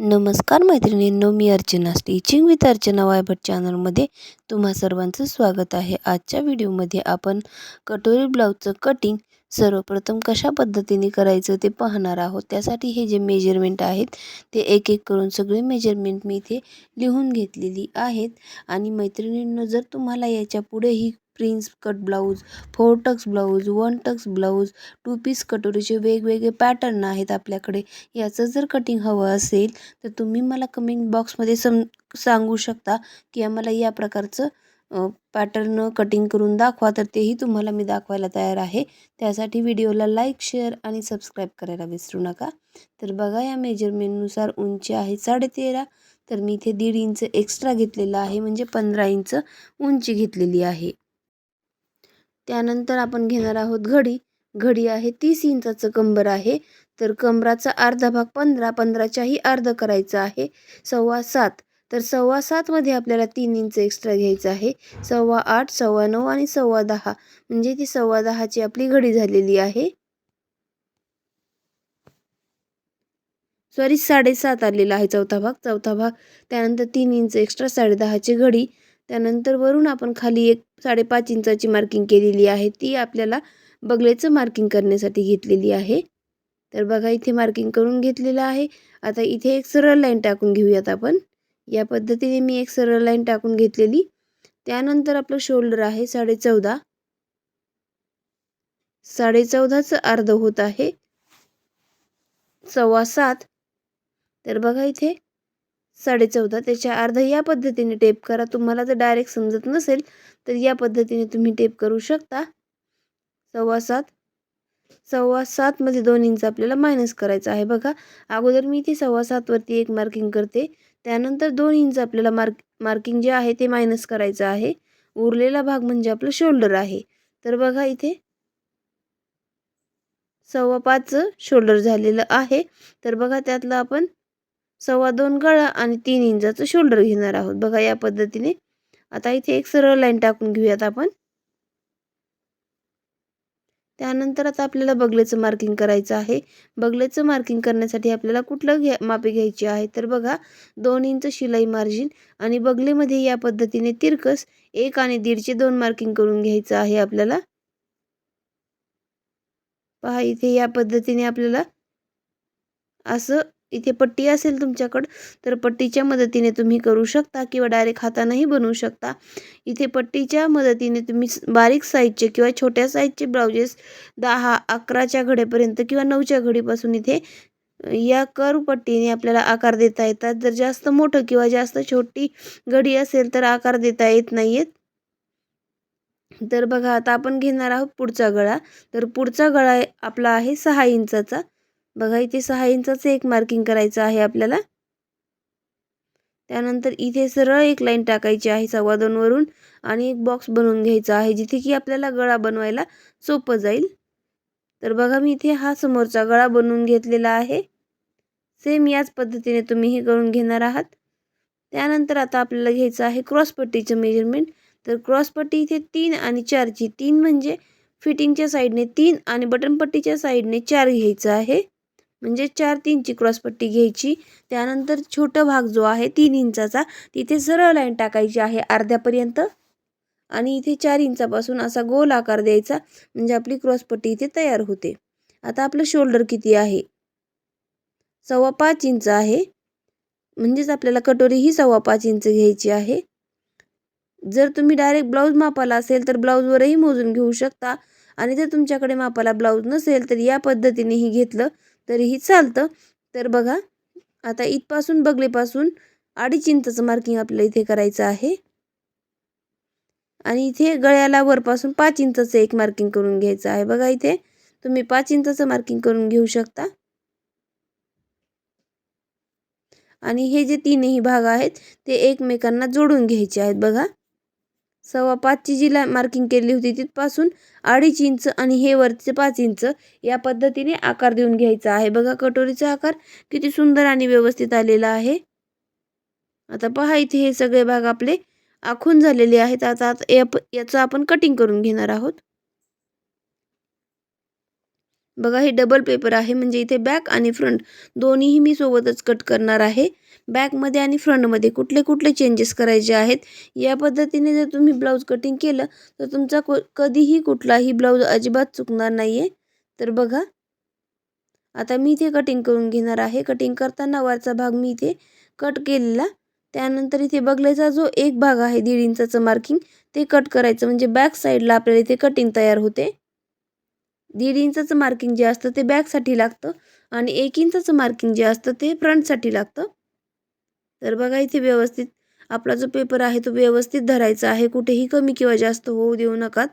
नमस्कार मैत्रिणींनो मी अर्चना स्टिचिंग विथ अर्चना वायभट चॅनलमध्ये तुम्हा सर्वांचं स्वागत आहे. आजच्या व्हिडिओमध्ये आपण कटोरी ब्लाऊजचं कटिंग सर्वप्रथम कशा पद्धतीने करायचं ते पाहणार आहोत. त्यासाठी हे जे मेजरमेंट आहेत ते एक एक करून सगळे मेजरमेंट मी इथे लिहून घेतलेली आहेत. आणि मैत्रिणींनो जर तुम्हाला याच्या पुढेही prince cut blouse four tucks blouse one tucks blouse two piece कटोरीचे वेगवेगळे पॅटर्न आहेत आपल्याकडे. याचं जर कटिंग हवं असेल तर तुम्ही मला कमेंट बॉक्समध्ये सम सांगू शकता की आम्हाला या प्रकारचं पॅटर्न कटिंग करून दाखवा तर तेही तुम्हाला मी दाखवायला तयार आहे. त्यासाठी व्हिडिओला लाईक शेअर आणि सबस्क्राईब करायला विसरू नका. तर बघा या मेजरमेंटनुसार उंची आहे साडेतेरा तर मी इथे दीड इंच एक्स्ट्रा घेतलेलं आहे म्हणजे पंधरा इंच उंची घेतलेली आहे. त्यानंतर आपण घेणार आहोत घडी. घडी आहे तीस इंचाचं कंबर आहे. तर कंबराचा अर्धा भाग पंधरा पंधराच्याही अर्ध करायचा आहे. सव्वा सात. तर सव्वा सातमध्ये आपल्याला तीन इंच एक्स्ट्रा घ्यायचं आहे. सव्वा आठ सव्वा नऊ आणि सव्वा दहा. म्हणजे ती सव्वा दहाची आपली घडी झालेली आहे. सॉरी साडेसात आलेला आहे चौथा भाग. चौथा भाग त्यानंतर तीन इंच एक्स्ट्रा साडेदहाची घडी. त्यानंतर वरून आपण खाली एक साडेपाच इंचाची मार्किंग केलेली आहे. ती आपल्याला बगलेचं मार्किंग करण्यासाठी घेतलेली आहे. तर बघा इथे मार्किंग करून घेतलेलं आहे. आता इथे एक सरळ लाईन टाकून घेऊयात आपण. या पद्धतीने मी एक सरळ लाईन टाकून घेतलेली. त्यानंतर आपलं शोल्डर आहे साडे चौदा साडे चौदाचं अर्ध होत आहे. सव्वा सात. तर बघा इथे साडेचौदा. त्याच्या अर्ध या पद्धतीने टेप करा. तुम्हाला जर डायरेक्ट समजत नसेल तर या पद्धतीने तुम्ही टेप करू शकता. सव्वा सात. सव्वा सातमध्ये दोन इंच आपल्याला मायनस करायचं आहे बघा. अगोदर मी इथे सव्वा सातवरती एक मार्किंग करते. त्यानंतर दोन इंच आपल्याला मार्क मार्किंग जे आहे ते मायनस करायचं आहे. उरलेला भाग म्हणजे आपलं शोल्डर आहे. तर बघा इथे सव्वा पाचचं शोल्डर झालेलं आहे. तर बघा त्यातलं आपण सव्वा दोन गळा आणि तीन इंचाचं शोल्डर घेणार आहोत. बघा या पद्धतीने आता इथे एक सरळ लाईन टाकून घेऊयात आपण. त्यानंतर आता आपल्याला बगलेचं मार्किंग करायचं आहे. बगलेचं मार्किंग करण्यासाठी आपल्याला कुठलं घ्या मापे घ्यायची आहे? तर बघा दोन इंच शिलाई मार्जिन आणि बगलेमध्ये या पद्धतीने तिरकस एक आणि दीडचे दोन मार्किंग करून घ्यायचं आहे आपल्याला. पहा इथे या पद्धतीने आपल्याला असं इथे पट्टी असेल तुमच्याकडं तर पट्टीच्या मदतीने तुम्ही करू शकता किंवा डायरेक्ट हातानंही बनवू शकता. इथे पट्टीच्या मदतीने तुम्ही बारीक साईजचे किंवा छोट्या साईजचे ब्लाउजेस दहा अकराच्या घडीपर्यंत किंवा नऊच्या घडीपासून इथे या करपट्टीने पट्टीने आपल्याला आकार देता येतात. जर जास्त मोठं किंवा जास्त छोटी घडी असेल तर आकार देता येत नाही आहेत तर बघा आता आपण घेणार आहोत पुढचा गळा. तर पुढचा गळा आपला आहे सहा इंचाचा. बघा इथे सहा इंचाचं एक मार्किंग करायचं आहे आपल्याला. त्यानंतर इथे सरळ एक लाईन टाकायची आहे सव्वा दोनवरून आणि एक बॉक्स बनवून घ्यायचा आहे जिथे की आपल्याला गळा बनवायला सोपं जाईल. तर बघा मी इथे हा समोरचा गळा बनवून घेतलेला आहे. सेम याच पद्धतीने तुम्ही हे करून घेणार आहात. त्यानंतर आता आपल्याला घ्यायचं आहे क्रॉसपट्टीचं मेजरमेंट तर क्रॉसपट्टी इथे तीन आणि चारची तीन म्हणजे फिटिंगच्या साईडने तीन आणि बटनपट्टीच्या साईडने चार घ्यायचं आहे. म्हणजे चार तीनची क्रॉसपट्टी घ्यायची. त्यानंतर छोटा भाग जो आहे तीन इंचाचा तिथे सरळ लाईन टाकायची आहे अर्ध्यापर्यंत. आणि इथे चार इंचापासून असा गोल आकार द्यायचा म्हणजे आपली क्रॉसपट्टी इथे तयार होते. आता आपलं शोल्डर किती आहे? सव्वा पाच इंच आहे. म्हणजेच आपल्याला कटोरी ही सव्वा पाच इंच घ्यायची आहे. जर तुम्ही डायरेक्ट ब्लाऊज मापाला असेल तर ब्लाऊजवरही मोजून घेऊ शकता. आणि जर तुमच्याकडे मापाला ब्लाऊज नसेल तर या पद्धतीनेही घेतलं. तरीही चालतं. तर बघा आता इथपासून बगलेपासून अडीच इंचाचं मार्किंग आपल्याला इथे करायचं आहे. आणि इथे गळ्याला वरपासून पाच इंचाचं एक मार्किंग करून घ्यायचं आहे. बघा इथे तुम्ही पाच इंचाचं मार्किंग करून घेऊ शकता. आणि हे जे तीनही भाग आहेत ते एकमेकांना जोडून घ्यायचे आहेत. बघा सव्वा पाचची जी ला मार्किंग केली होती तिथपासून अडीच इंच आणि हे वरचे पाच इंच या पद्धतीने आकार देऊन घ्यायचा आहे. बघा कटोरीचा आकार किती सुंदर आणि व्यवस्थित आलेला आहे. आता पहा इथे हे सगळे भाग आपले आखून झालेले आहेत. आता याचं आपण कटिंग करून घेणार आहोत. बघा हे डबल पेपर आहे. म्हणजे इथे बॅक आणि फ्रंट दोन्हीही मी सोबतच कट करणार आहे. बॅकमध्ये आणि फ्रंटमध्ये कुठले कुठले चेंजेस करायचे आहेत? या पद्धतीने जर तुम्ही ब्लाऊज कटिंग केलं तर तुमचा को कधीही कुठलाही ब्लाऊज अजिबात चुकणार नाही आहे तर बघा. आता मी इथे कटिंग करून घेणार आहे. कटिंग करताना वरचा भाग मी इथे कट केलेला. त्यानंतर इथे बघल्याचा जो एक भाग आहे दीड इंचाचं मार्किंग ते कट करायचं. म्हणजे बॅक साईडला आपल्याला इथे कटिंग तयार होते. दीड इंचाचं मार्किंग जे असतं ते बॅकसाठी लागतं. आणि एक इंचाचं मार्किंग जे असतं ते फ्रंटसाठी लागतं. तर बघा इथे व्यवस्थित आपला जो पेपर आहे तो व्यवस्थित धरायचा आहे. कुठेही कमी किंवा जास्त होऊ देऊ नका.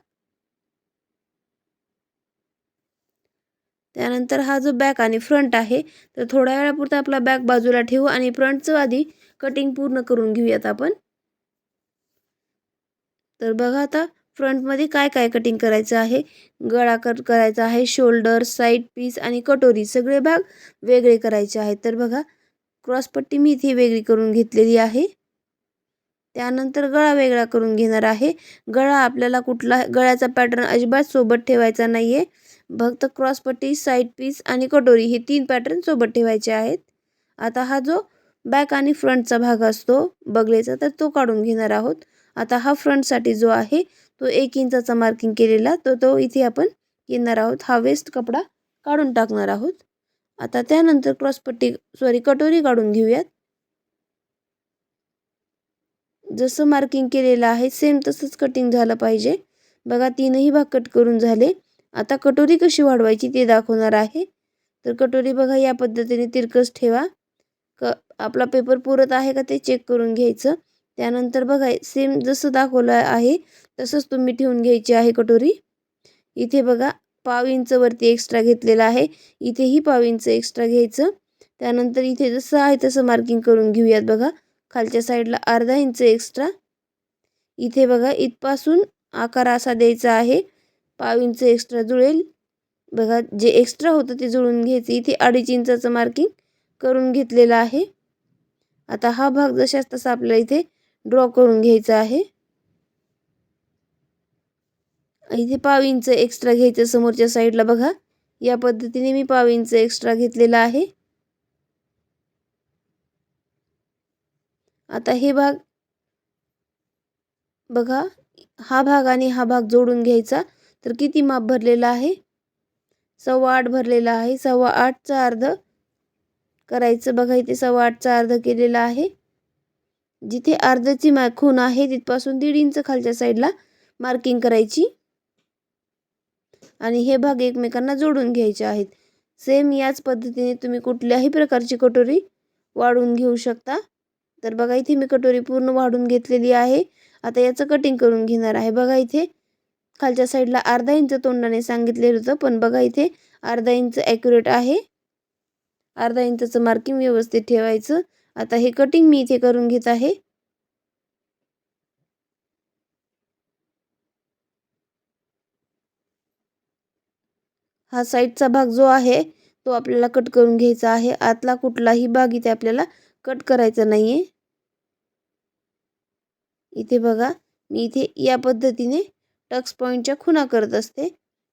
त्यानंतर हा जो बॅक आणि फ्रंट आहे तर थोड्या वेळापुरता आपला बॅक बाजूला ठेवू आणि फ्रंटचं आधी कटिंग पूर्ण करून घेऊयात आपण. तर बघा आता फ्रंटमध्ये काय काय कटिंग करायचं आहे? गळा कट करायचा आहे शोल्डर साईड पीस आणि कटोरी सगळे भाग वेगळे करायचे आहेत. तर बघा क्रॉसपट्टी मी इथे वेगळी करून घेतलेली आहे. त्यानंतर गळा वेगळा करून घेणार आहे. गळा आपल्याला कुठला गळ्याचा पॅटर्न अजिबात सोबत ठेवायचा नाही आहे फक्त क्रॉसपट्टी साईड पीस आणि कटोरी हे तीन पॅटर्न सोबत ठेवायचे आहेत. आता हा जो बॅक आणि फ्रंटचा भाग असतो बगलेचा तर तो काढून घेणार आहोत. आता हा फ्रंटसाठी जो आहे तो एक इंचाचा मार्किंग केलेला तो तो इथे आपण घेणार आहोत. हा वेस्ट कपडा काढून टाकणार आहोत. आता त्यानंतर क्रॉसपट्टी सॉरी कटोरी काढून घेऊयात. जसं मार्किंग केलेलं आहे सेम तसंच कटिंग झालं पाहिजे. बघा तीनही भाग कट करून झाले. आता कटोरी कशी वाढवायची ते दाखवणार आहे. तर कटोरी बघा या पद्धतीने तिरकस ठेवा. क आपला पेपर पुरत आहे का ते चेक करून घ्यायचं. त्यानंतर बघा सेम जसं दाखवलं आहे तसंच तुम्ही ठेवून घ्यायची आहे कटोरी. इथे बघा पाव इंच वरती एक्स्ट्रा घेतलेला आहे. इथेही पाव इंच एक्स्ट्रा घ्यायचं. त्यानंतर इथे जसं आहे तसं मार्किंग करून घेऊयात बघा. खालच्या साईडला अर्धा इंच एक्स्ट्रा इथे बघा इथपासून आकार असा द्यायचा आहे. पाव इंच एक्स्ट्रा जुळेल. बघा जे एक्स्ट्रा होतं ते जुळून घ्यायचं. इथे अडीच इंचाचं मार्किंग करून घेतलेलं आहे. आता हा भाग जशाच तसा आपल्याला इथे ड्रॉ करून घ्यायचा आहे. इथे पाव इंच एक्स्ट्रा घ्यायचं समोरच्या साईडला बघा. या पद्धतीने मी पाव इंच एक्स्ट्रा घेतलेला आहे. आता हे भाग बघा हा भाग आणि हा भाग जोडून घ्यायचा. तर किती माप भरलेला आहे? सव्वा आठ भरलेला आहे. सव्वा आठचा अर्ध करायचं. बघा इथे सव्वा आठचा अर्ध केलेला आहे. जिथे अर्धची मा खून आहे तिथपासून दीड इंच खालच्या साईडला मार्किंग करायची. आणि हे भाग एकमेकांना जोडून घ्यायचे आहेत. सेम याच पद्धतीने तुम्ही कुठल्याही प्रकारची कटोरी वाढून घेऊ शकता. तर बघा इथे मी कटोरी पूर्ण वाढून घेतलेली आहे. आता याचं कटिंग करून घेणार आहे. बघा इथे खालच्या साईडला अर्धा इंच तोंडाने सांगितलेलं होतं पण बघा इथे अर्धा इंच ॲक्युरेट आहे. अर्धा इंचचं मार्किंग व्यवस्थित ठेवायचं. आता हे कटिंग मी इथे करून घेत आहे. हा साईडचा भाग जो आहे तो आपल्याला कट करून घ्यायचा आहे. आतला कुठलाही भाग इथे आपल्याला कट करायचा नाही आहे इथे बघा मी इथे या पद्धतीने टक्स पॉईंटच्या खुणा करत असते.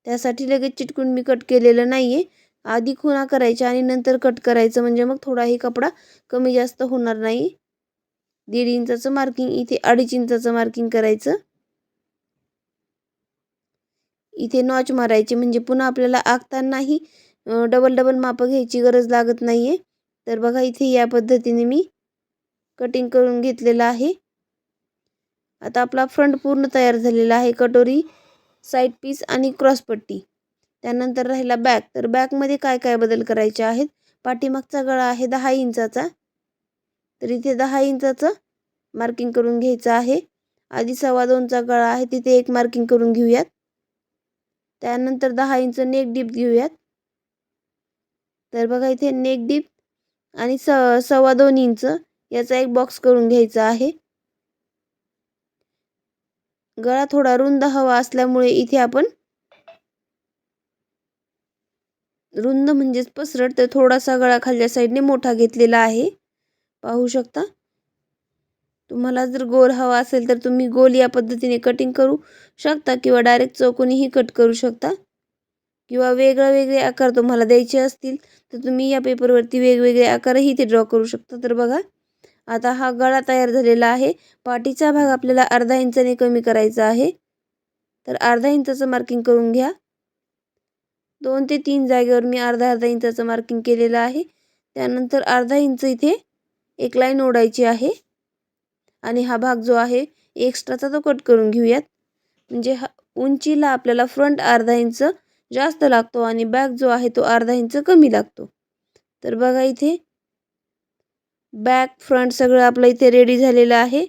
त्यासाठी लगेच चिटकून मी कट केलेलं नाही आहे आधी खुणा करायच्या आणि नंतर कट करायचं म्हणजे मग थोडाही कपडा कमी जास्त होणार नाही. दीड इंचाचं मार्किंग इथे अडीच इंचाचं मार्किंग करायचं. इथे नॉच मारायचे म्हणजे पुन्हा आपल्याला आखतानाही डबल डबल मापं घ्यायची गरज लागत नाही आहे तर बघा इथे या पद्धतीने मी कटिंग करून घेतलेलं आहे. आता आपला फ्रंट पूर्ण तयार झालेला आहे कटोरी साईड पीस आणि क्रॉसपट्टी त्यानंतर राहिला बॅक तर बॅकमध्ये काय काय बदल करायचे आहेत? पाठीमागचा गळा आहे दहा इंचाचा. तर इथे दहा इंचाचं मार्किंग करून घ्यायचं आहे. आधी सव्वा दोनचा गळा आहे तिथे एक मार्किंग करून घेऊयात. त्यानंतर दहा इंच नेक डीप घेऊयात. तर बघा इथे नेक डीप आणि स सव्वा दोन इंच याचा एक बॉक्स करून घ्यायचा आहे. गळा थोडा रुंद हवा असल्यामुळे इथे आपण रुंद म्हणजेच पसरट तर थोडासा गळा खालच्या साईडने मोठा घेतलेला आहे. पाहू शकता? तुम्हाला जर गोल हवा असेल तर तुम्ही गोल या पद्धतीने कटिंग करू शकता किंवा डायरेक्ट चौकोनीही कट करू शकता. किंवा वेगळा वेगळे आकार तुम्हाला द्यायचे असतील तर तुम्ही या पेपरवरती वेगवेगळे आकारही इथे ड्रॉ करू शकता. तर बघा आता हा गळा तयार झालेला आहे. पाठीचा भाग आपल्याला अर्धा इंचाने कमी करायचा आहे. तर अर्धा इंचाचं मार्किंग करून घ्या. दोन ते तीन जागेवर मी अर्धा अर्धा इंचाचं मार्किंग केलेलं आहे. त्यानंतर अर्धा इंच इथे एक लाईन ओढायची आहे. आणि हा भाग जो आहे एक्स्ट्राचा तो कट करून घेऊयात. म्हणजे हा उंचीला आपल्याला फ्रंट अर्धा इंच जास्त लागतो आणि बॅक जो आहे तो अर्धा इंच कमी लागतो. तर बघा इथे बॅक फ्रंट सगळं आपलं इथे रेडी झालेलं आहे.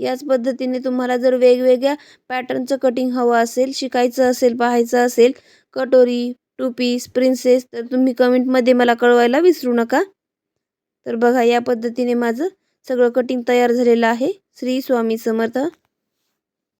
याच पद्धतीने तुम्हाला जर वेगवेगळ्या पॅटर्नचं कटिंग हवं असेल शिकायचं असेल पाहायचं असेल कटोरी टू पीस प्रिन्सेस तर तुम्ही कमेंटमध्ये मला कळवायला विसरू नका. तर बघा या पद्धतीने माझं सगळं कटिंग तयार झालेलं आहे. श्री स्वामी समर्थ.